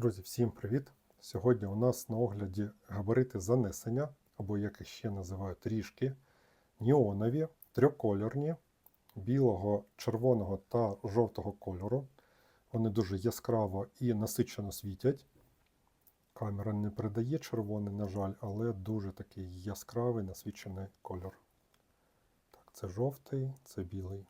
Друзі, всім привіт! Сьогодні у нас на огляді габарити занесення, або як їх ще називають ріжки, неонові, трьохкольорні, білого, червоного та жовтого кольору. Вони дуже яскраво і насичено світять. Камера не передає червоний, на жаль, але дуже такий яскравий насвічений кольор. Так, це жовтий, це білий.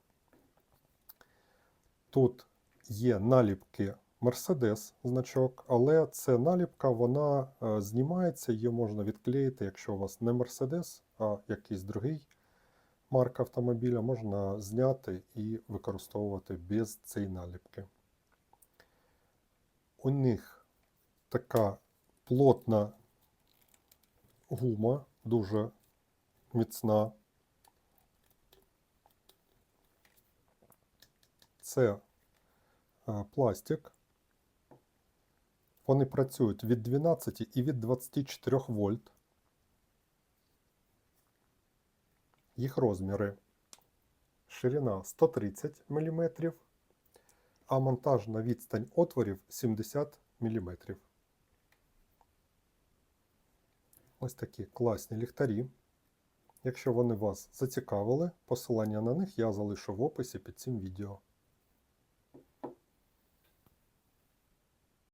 Тут є наліпки Mercedes значок, але це наліпка, вона е, знімається, її можна відклеїти, якщо у вас не Mercedes, а якийсь другий марка автомобіля, можна зняти і використовувати без цієї наліпки. У них така плотна гума, дуже міцна. Це е, пластик. Вони працюють від 12 і від 24 вольт. Їх розміри ширина 130 мм, а монтажна відстань отворів 70 мм. Ось такі класні ліхтарі. Якщо вони вас зацікавили, посилання на них я залишу в описі під цим відео.